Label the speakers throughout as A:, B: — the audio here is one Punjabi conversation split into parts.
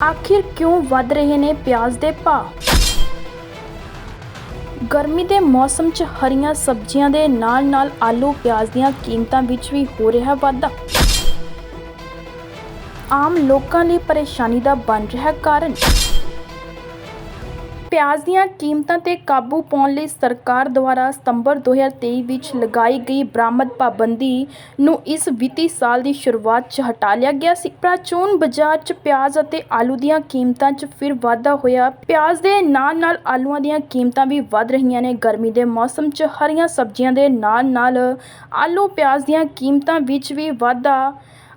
A: ਆਖਿਰ ਕਿਉਂ ਵੱਧ ਰਹੇ ਨੇ ਪਿਆਜ਼ ਦੇ ਭਾਅ? ਗਰਮੀ ਦੇ ਮੌਸਮ 'ਚ ਹਰੀਆਂ ਸਬਜ਼ੀਆਂ ਦੇ ਨਾਲ-ਨਾਲ ਆਲੂ ਪਿਆਜ਼ ਦੀਆਂ ਕੀਮਤਾਂ ਵਿੱਚ ਵੀ ਹੋ ਰਿਹਾ ਵਾਧਾ। ਆਮ ਲੋਕਾਂ ਲਈ ਪਰੇਸ਼ਾਨੀ ਦਾ ਬਣ ਰਿਹਾ ਕਾਰਨ ਪਿਆਜ਼ ਦੀਆਂ ਕੀਮਤਾਂ ਤੇ ਕਾਬੂ ਪਾਉਣ ਲਈ ਸਰਕਾਰ ਦੁਆਰਾ ਸਤੰਬਰ 2023 ਵਿੱਚ ਲਗਾਈ ਗਈ ਬਰਾਮਦ ਪਾਬੰਦੀ ਨੂੰ ਇਸ ਵਿੱਤੀ ਸਾਲ ਦੀ ਸ਼ੁਰੂਆਤ 'ਚ ਹਟਾ ਲਿਆ ਗਿਆ ਸੀ। ਪ੍ਰਾਚੂਨ ਬਾਜ਼ਾਰ 'ਚ ਪਿਆਜ਼ ਅਤੇ ਆਲੂ ਦੀਆਂ ਕੀਮਤਾਂ 'ਚ ਫਿਰ ਵਾਧਾ ਹੋਇਆ। ਪਿਆਜ਼ ਦੇ ਨਾਲ-ਨਾਲ ਆਲੂਆਂ ਦੀਆਂ ਕੀਮਤਾਂ ਵੀ ਵੱਧ ਰਹੀਆਂ ਨੇ। ਗਰਮੀ ਦੇ ਮੌਸਮ 'ਚ ਹਰੀਆਂ ਸਬਜ਼ੀਆਂ ਦੇ ਨਾਲ-ਨਾਲ ਆਲੂ ਪਿਆਜ਼ ਦੀਆਂ ਕੀਮਤਾਂ ਵਿੱਚ ਵੀ ਵਾਧਾ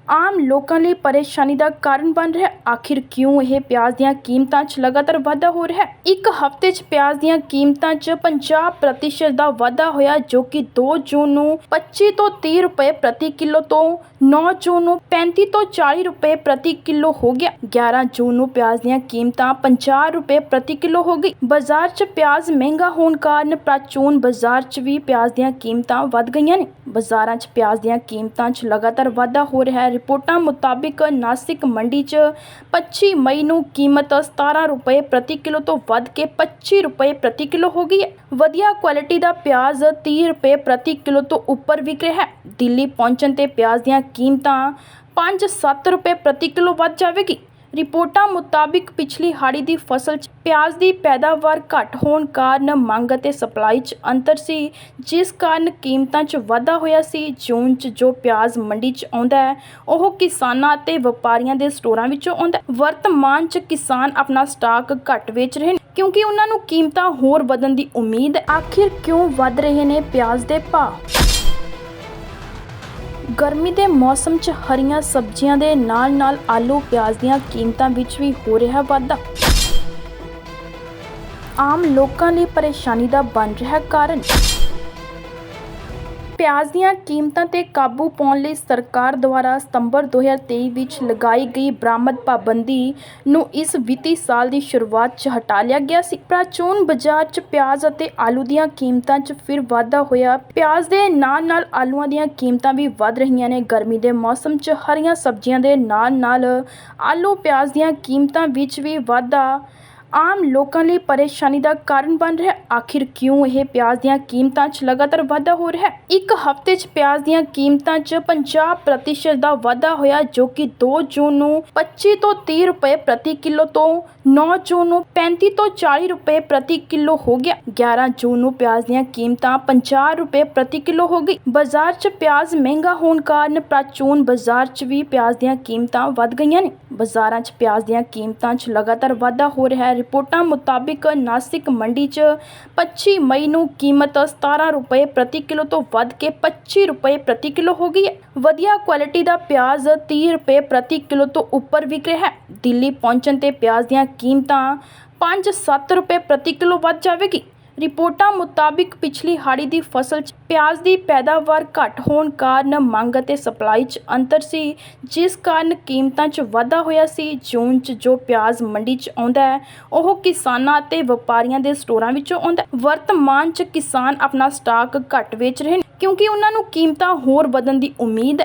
A: ਆਮ ਲੋਕਾਂ ਲਈ ਪਰੇਸ਼ਾਨੀ ਦਾ ਕਾਰਨ ਬਣ ਰਿਹਾ ਆਖਿਰ ਕਿਉਂ ਇਹ ਪਿਆਜ਼ ਦੀਆਂ ਕੀਮਤਾਂ 'ਚ ਲਗਾਤਾਰ ਵਾਧਾ ਹੋ ਰਿਹਾ ਹੈ? ਇੱਕ ਹਫ਼ਤੇ 'ਚ ਪਿਆਜ਼ ਦੀਆਂ ਕੀਮਤਾਂ 'ਚ 50% ਦਾ ਵਾਧਾ ਹੋਇਆ, ਜੋ ਕਿ 2 ਜੂਨ ਨੂੰ 25 ਤੋਂ 30 ਰੁਪਏ ਪ੍ਰਤੀ ਕਿਲੋ ਤੋਂ 9 ਜੂਨ ਨੂੰ 35 ਤੋਂ 40 ਰੁਪਏ ਪ੍ਰਤੀ ਕਿਲੋ ਹੋ ਗਿਆ। 11 ਜੂਨ ਨੂੰ ਪਿਆਜ਼ ਦੀਆਂ ਕੀਮਤਾਂ 50 ਰੁਪਏ ਪ੍ਰਤੀ ਕਿਲੋ ਹੋ ਗਈ। ਬਾਜ਼ਾਰ 'ਚ ਪਿਆਜ਼ ਮਹਿੰਗਾ ਹੋਣ ਕਾਰਨ ਪ੍ਰਾਚੂਨ ਬਾਜ਼ਾਰ 'ਚ ਵੀ ਪਿਆਜ਼ ਦੀਆਂ ਕੀਮਤਾਂ ਵੱਧ ਗਈਆਂ ਨੇ। ਬਾਜ਼ਾਰਾਂ 'ਚ ਪਿਆਜ਼ ਦੀਆਂ ਕੀਮਤਾਂ 'ਚ ਲਗਾਤਾਰ ਵਾਧਾ ਹੋ ਰਿਹਾ ਹੈ। ਰਿਪੋਰਟਾਂ ਮੁਤਾਬਿਕ ਨਾਸਿਕ ਮੰਡੀ 'ਚ 25 ਮਈ ਨੂੰ ਕੀਮਤ 17 ਰੁਪਏ ਪ੍ਰਤੀ ਕਿਲੋ ਤੋਂ ਵੱਧ ਕੇ 25 ਰੁਪਏ ਪ੍ਰਤੀ ਕਿਲੋ ਹੋ ਗਈ ਹੈ। ਵਧੀਆ ਕੁਆਲਿਟੀ ਦਾ ਪਿਆਜ਼ 30 ਰੁਪਏ ਪ੍ਰਤੀ ਕਿਲੋ ਤੋਂ ਉੱਪਰ ਵਿਕ ਰਿਹਾ ਹੈ। ਦਿੱਲੀ ਪਹੁੰਚਣ ਤੇ ਪਿਆਜ਼ ਦੀਆਂ ਕੀਮਤਾਂ 5-7 ਰੁਪਏ ਪ੍ਰਤੀ ਕਿਲੋ ਵੱਧ ਜਾਵੇਗੀ। ਰਿਪੋਰਟਾਂ ਮੁਤਾਬਿਕ ਪਿਛਲੀ ਹਾੜੀ ਦੀ ਫਸਲ 'ਚ ਪਿਆਜ਼ ਦੀ ਪੈਦਾਵਾਰ ਘੱਟ ਹੋਣ ਕਾਰਨ ਮੰਗ ਅਤੇ ਸਪਲਾਈ 'ਚ ਅੰਤਰ ਸੀ, ਜਿਸ ਕਾਰਨ ਕੀਮਤਾਂ 'ਚ ਵਾਧਾ ਹੋਇਆ ਸੀ। ਜੂਨ 'ਚ ਜੋ ਪਿਆਜ਼ ਮੰਡੀ 'ਚ ਆਉਂਦਾ ਹੈ, ਉਹ ਕਿਸਾਨਾਂ ਅਤੇ ਵਪਾਰੀਆਂ ਦੇ ਸਟੋਰਾਂ ਵਿੱਚੋਂ ਆਉਂਦਾ ਹੈ। ਵਰਤਮਾਨ 'ਚ ਕਿਸਾਨ ਆਪਣਾ ਸਟਾਕ ਘੱਟ ਵੇਚ ਰਹੇ ਨੇ, ਕਿਉਂਕਿ ਉਹਨਾਂ ਨੂੰ ਕੀਮਤਾਂ ਹੋਰ ਵਧਣ ਦੀ ਉਮੀਦ ਹੈ। ਆਖਿਰ ਕਿਉਂ ਵੱਧ ਰਹੇ ਨੇ ਪਿਆਜ਼ ਦੇ ਭਾਅ? ਗਰਮੀ ਦੇ ਮੌਸਮ 'ਚ ਹਰੀਆਂ ਸਬਜ਼ੀਆਂ ਦੇ ਨਾਲ-ਨਾਲ ਆਲੂ, ਪਿਆਜ਼ ਦੀਆਂ ਕੀਮਤਾਂ ਵਿੱਚ ਵੀ ਹੋ ਰਿਹਾ ਵਾਧਾ। ਆਮ ਲੋਕਾਂ ਲਈ ਪਰੇਸ਼ਾਨੀ ਦਾ ਬਣ ਰਿਹਾ ਕਾਰਨ ਪਿਆਜ਼ ਦੀਆਂ ਕੀਮਤਾਂ ਤੇ ਕਾਬੂ ਪਾਉਣ ਲਈ ਸਰਕਾਰ ਦੁਆਰਾ ਸਤੰਬਰ 2023 ਵਿੱਚ ਲਗਾਈ ਗਈ ਬਰਾਮਦ ਪਾਬੰਦੀ ਨੂੰ ਇਸ ਵਿੱਤੀ ਸਾਲ ਦੀ ਸ਼ੁਰੂਆਤ 'ਚ ਹਟਾ ਲਿਆ ਗਿਆ ਸੀ। ਪ੍ਰਾਚੂਨ ਬਾਜ਼ਾਰ 'ਚ ਪਿਆਜ਼ ਅਤੇ ਆਲੂ ਦੀਆਂ ਕੀਮਤਾਂ 'ਚ ਫਿਰ ਵਾਧਾ ਹੋਇਆ। ਪਿਆਜ਼ ਦੇ ਨਾਲ-ਨਾਲ ਆਲੂਆਂ ਦੀਆਂ ਕੀਮਤਾਂ ਵੀ ਵੱਧ ਰਹੀਆਂ ਨੇ। ਗਰਮੀ ਦੇ ਮੌਸਮ 'ਚ ਹਰੀਆਂ ਸਬਜ਼ੀਆਂ ਦੇ ਨਾਲ-ਨਾਲ ਆਲੂ ਪਿਆਜ਼ ਦੀਆਂ ਕੀਮਤਾਂ ਵਿੱਚ ਵੀ ਵਾਧਾ ਆਮ ਲੋਕਾਂ ਲਈ ਪਰੇਸ਼ਾਨੀ ਦਾ ਕਾਰਨ ਬਣ ਰਿਹਾ ਆਖਿਰ ਕਿਉਂ ਇਹ ਪਿਆਜ਼ ਦੀਆਂ ਕੀਮਤਾਂ 'ਚ ਲਗਾਤਾਰ ਵਾਧਾ ਹੋ ਰਿਹਾ ਹੈ? ਇੱਕ ਹਫ਼ਤੇ 'ਚ ਪਿਆਜ਼ ਦੀਆਂ ਕੀਮਤਾਂ 'ਚ 50% ਦਾ ਵਾਧਾ ਹੋਇਆ, ਜੋ ਕਿ 2 ਜੂਨ ਨੂੰ 25 ਤੋਂ 30 ਰੁਪਏ ਪ੍ਰਤੀ ਕਿਲੋ ਤੋਂ 9 ਜੂਨ ਨੂੰ 35 ਤੋਂ 40 ਰੁਪਏ ਪ੍ਰਤੀ ਕਿਲੋ ਹੋ ਗਿਆ। 11 ਜੂਨ ਨੂੰ ਪਿਆਜ਼ ਦੀਆਂ ਕੀਮਤਾਂ 50 ਰੁਪਏ ਪ੍ਰਤੀ ਕਿਲੋ ਹੋ ਗਈ। ਬਾਜ਼ਾਰ 'ਚ ਪਿਆਜ਼ ਮਹਿੰਗਾ ਹੋਣ ਕਾਰਨ ਪ੍ਰਾਚੂਨ ਬਾਜ਼ਾਰ 'ਚ ਵੀ ਪਿਆਜ਼ ਦੀਆਂ ਕੀਮਤਾਂ ਵੱਧ ਗਈਆਂ ਨੇ। ਬਾਜ਼ਾਰਾਂ 'ਚ ਪਿਆਜ਼ ਦੀਆਂ ਕੀਮਤਾਂ 'ਚ ਲਗਾਤਾਰ ਵਾਧਾ ਹੋ ਰਿਹਾ ਹੈ। ਰਿਪੋਰਟਾਂ ਮੁਤਾਬਿਕ ਨਾਸਿਕ ਮੰਡੀ 'ਚ 25 ਮਈ ਨੂੰ ਕੀਮਤ 17 ਰੁਪਏ ਪ੍ਰਤੀ ਕਿਲੋ ਤੋਂ ਵੱਧ ਕੇ 25 ਰੁਪਏ ਪ੍ਰਤੀ ਕਿਲੋ ਹੋ ਗਈ ਹੈ। ਵਧੀਆ ਕੁਆਲਿਟੀ ਦਾ ਪਿਆਜ਼ 30 ਰੁਪਏ ਪ੍ਰਤੀ ਕਿਲੋ ਤੋਂ ਉੱਪਰ ਵਿਕ ਰਿਹਾ ਹੈ। ਦਿੱਲੀ ਪਹੁੰਚਣ ਤੇ ਪਿਆਜ਼ ਦੀਆਂ ਕੀਮਤਾਂ 5-7 ਰੁਪਏ ਪ੍ਰਤੀ ਕਿਲੋ ਵੱਧ ਜਾਵੇਗੀ। ਰਿਪੋਰਟਾਂ ਮੁਤਾਬਿਕ ਪਿਛਲੀ ਹਾੜੀ ਦੀ ਫਸਲ 'ਚ ਪਿਆਜ਼ ਦੀ ਪੈਦਾਵਾਰ ਘੱਟ ਹੋਣ ਕਾਰਨ ਮੰਗ ਅਤੇ ਸਪਲਾਈ 'ਚ ਅੰਤਰ ਸੀ, ਜਿਸ ਕਾਰਨ ਕੀਮਤਾਂ 'ਚ ਵਾਧਾ ਹੋਇਆ ਸੀ। ਜੂਨ 'ਚ ਜੋ ਪਿਆਜ਼ ਮੰਡੀ 'ਚ ਆਉਂਦਾ ਹੈ, ਉਹ ਕਿਸਾਨਾਂ ਅਤੇ ਵਪਾਰੀਆਂ ਦੇ ਸਟੋਰਾਂ ਵਿੱਚੋਂ ਆਉਂਦਾ ਵਰਤਮਾਨ 'ਚ ਕਿਸਾਨ ਆਪਣਾ ਸਟਾਕ ਘੱਟ ਵੇਚ ਰਹੇ ਨੇ, ਕਿਉਂਕਿ ਉਹਨਾਂ ਨੂੰ ਕੀਮਤਾਂ ਹੋਰ ਵਧਣ ਦੀ ਉਮੀਦ ਹੈ।